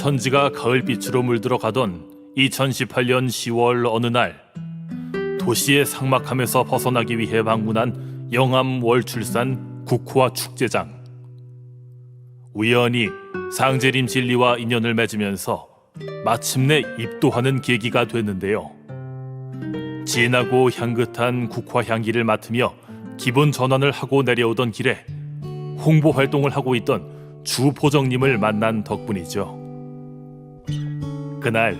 온 천지가 가을빛으로 물들어 가던 2018년 10월 어느 날 도시의 삭막함에서 벗어나기 위해 방문한 영암 월출산 국화 축제장 우연히 상제림 진리와 인연을 맺으면서 마침내 입도하는 계기가 됐는데요. 진하고 향긋한 국화 향기를 맡으며 기분 전환을 하고 내려오던 길에 홍보 활동을 하고 있던 주포정님을 만난 덕분이죠. 그날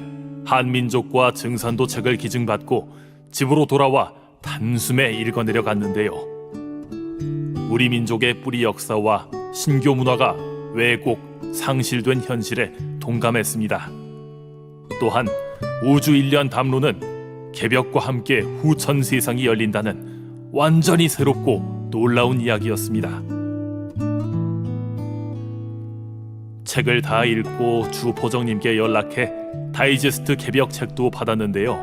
한민족과 증산도 책을 기증받고 집으로 돌아와 단숨에 읽어내려 갔는데요. 우리 민족의 뿌리 역사와 신교 문화가 왜곡, 상실된 현실에 동감했습니다. 또한 우주 일련 담론은 개벽과 함께 후천 세상이 열린다는 완전히 새롭고 놀라운 이야기였습니다. 책을 다 읽고 주 보정님께 연락해 다이제스트 개벽 책도 받았는데요.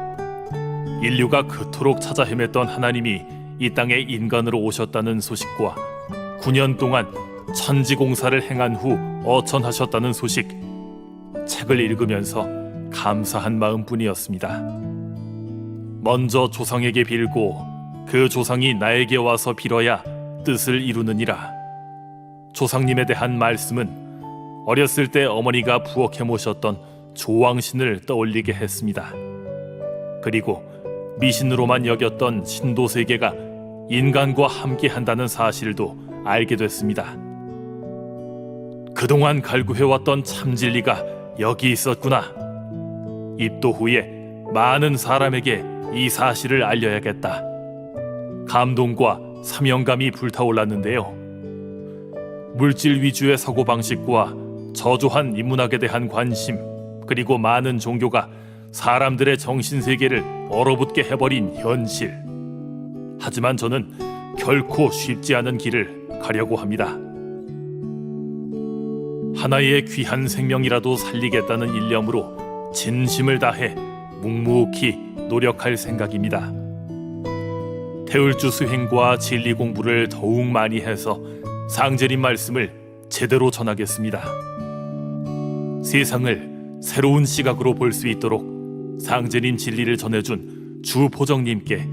인류가 그토록 찾아 헤맸던 하나님이 이 땅에 인간으로 오셨다는 소식과 9년 동안 천지 공사를 행한 후 어천하셨다는 소식. 책을 읽으면서 감사한 마음뿐이었습니다. 먼저 조상에게 빌고 그 조상이 나에게 와서 빌어야 뜻을 이루느니라. 조상님에 대한 말씀은 어렸을 때 어머니가 부엌에 모셨던 조왕신을 떠올리게 했습니다. 그리고 미신으로만 여겼던 신도 세계가 인간과 함께 한다는 사실도 알게 됐습니다. 그동안 갈구해왔던 참 진리가 여기 있었구나. 입도 후에 많은 사람에게 이 사실을 알려야겠다. 감동과 사명감이 불타올랐는데요. 물질 위주의 사고 방식과 저조한 인문학에 대한 관심 그리고 많은 종교가 사람들의 정신 세계를 얼어붙게 해버린 현실. 하지만 저는 결코 쉽지 않은 길을 가려고 합니다. 하나의 귀한 생명이라도 살리겠다는 일념으로 진심을 다해 묵묵히 노력할 생각입니다. 태울주 수행과 진리 공부를 더욱 많이 해서 상제림 말씀을 제대로 전하겠습니다. 세상을 새로운 시각으로 볼 수 있도록 상제림 진리를 전해준 주 보정님께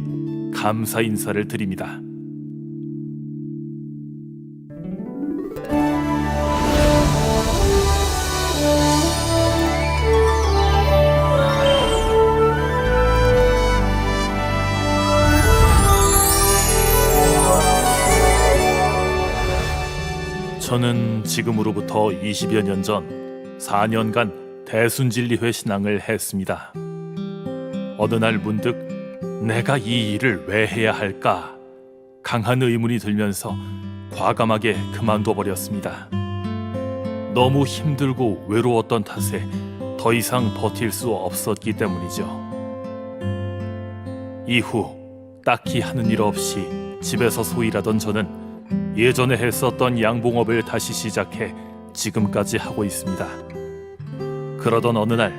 감사 인사를 드립니다. 저는 지금으로부터 20여 년 전 4년간 대순진리회 신앙을 했습니다. 어느 날 문득 내가 이 일을 왜 해야 할까 강한 의문이 들면서 과감하게 그만둬 버렸습니다. 너무 힘들고 외로웠던 탓에 더 이상 버틸 수 없었기 때문이죠. 이후 딱히 하는 일 없이 집에서 소일하던 저는 예전에 했었던 양봉업을 다시 시작해 지금까지 하고 있습니다. 그러던 어느 날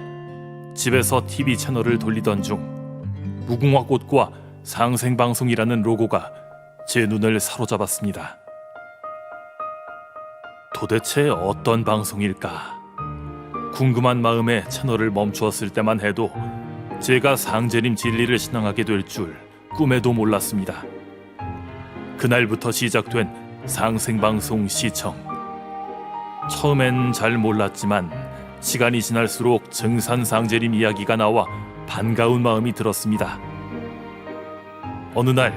집에서 TV 채널을 돌리던 중 무궁화 꽃과 상생방송이라는 로고가 제 눈을 사로잡았습니다. 도대체 어떤 방송일까? 궁금한 마음에 채널을 멈추었을 때만 해도 제가 상제님 진리를 신앙하게 될 줄 꿈에도 몰랐습니다. 그날부터 시작된 상생방송 시청. 처음엔 잘 몰랐지만 시간이 지날수록 증산상제림 이야기가 나와 반가운 마음이 들었습니다. 어느 날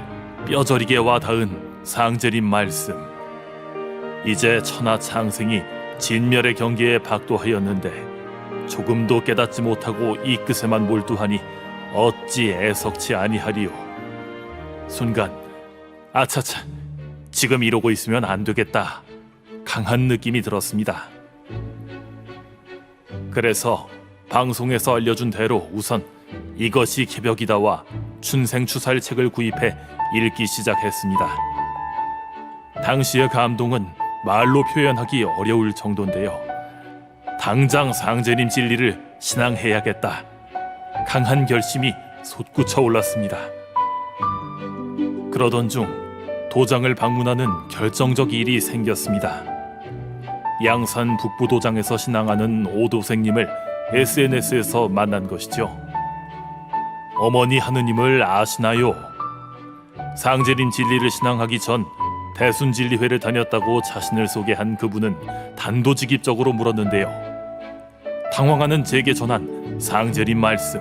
뼈저리게 와 닿은 상제림 말씀. 이제 천하 창생이 진멸의 경계에 박도하였는데 조금도 깨닫지 못하고 이 끝에만 몰두하니 어찌 애석치 아니하리요. 순간 아차차 지금 이러고 있으면 안 되겠다. 강한 느낌이 들었습니다. 그래서 방송에서 알려준 대로 우선 이것이 개벽이다와 춘생추살 책을 구입해 읽기 시작했습니다. 당시의 감동은 말로 표현하기 어려울 정도인데요. 당장 상제님 진리를 신앙해야겠다. 강한 결심이 솟구쳐 올랐습니다. 그러던 중 도장을 방문하는 결정적 일이 생겼습니다. 양산 북부도장에서 신앙하는 오도생님을 SNS에서 만난 것이죠. 어머니 하느님을 아시나요? 상제림 진리를 신앙하기 전 대순 진리회를 다녔다고 자신을 소개한 그분은 단도직입적으로 물었는데요. 당황하는 제게 전한 상제림 말씀.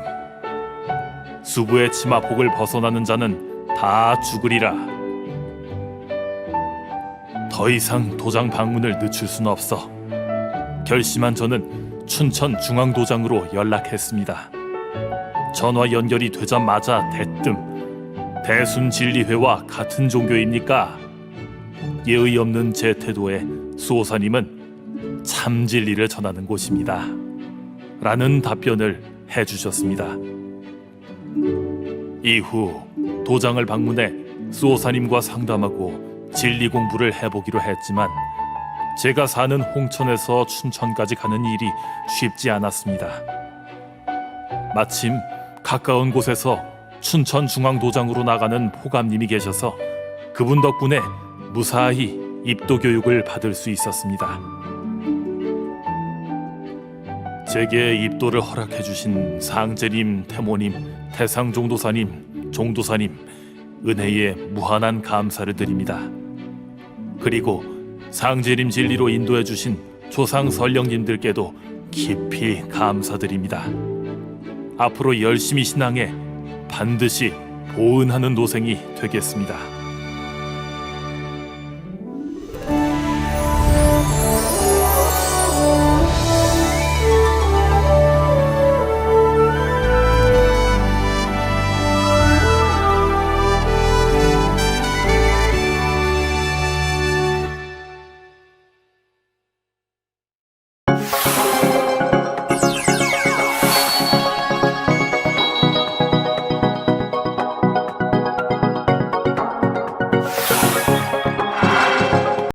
수부의 치마폭을 벗어나는 자는 다 죽으리라. 더 이상 도장 방문을 늦출 수는 없어. 결심한 저는 춘천 중앙도장으로 연락했습니다. 전화 연결이 되자마자 대뜸 대순 진리회와 같은 종교입니까? 예의 없는 제 태도에 수호사님은 참 진리를 전하는 곳입니다. 라는 답변을 해주셨습니다. 이후 도장을 방문해 수호사님과 상담하고 진리 공부를 해보기로 했지만 제가 사는 홍천에서 춘천까지 가는 일이 쉽지 않았습니다. 마침 가까운 곳에서 춘천 중앙도장으로 나가는 포감님이 계셔서 그분 덕분에 무사히 입도 교육을 받을 수 있었습니다. 제게 입도를 허락해 주신 상제님, 태모님, 태상종도사님, 종도사님 은혜에 무한한 감사를 드립니다. 그리고 상제님 진리로 인도해 주신 조상 설령님들께도 깊이 감사드립니다. 앞으로 열심히 신앙해 반드시 보은하는 도생이 되겠습니다.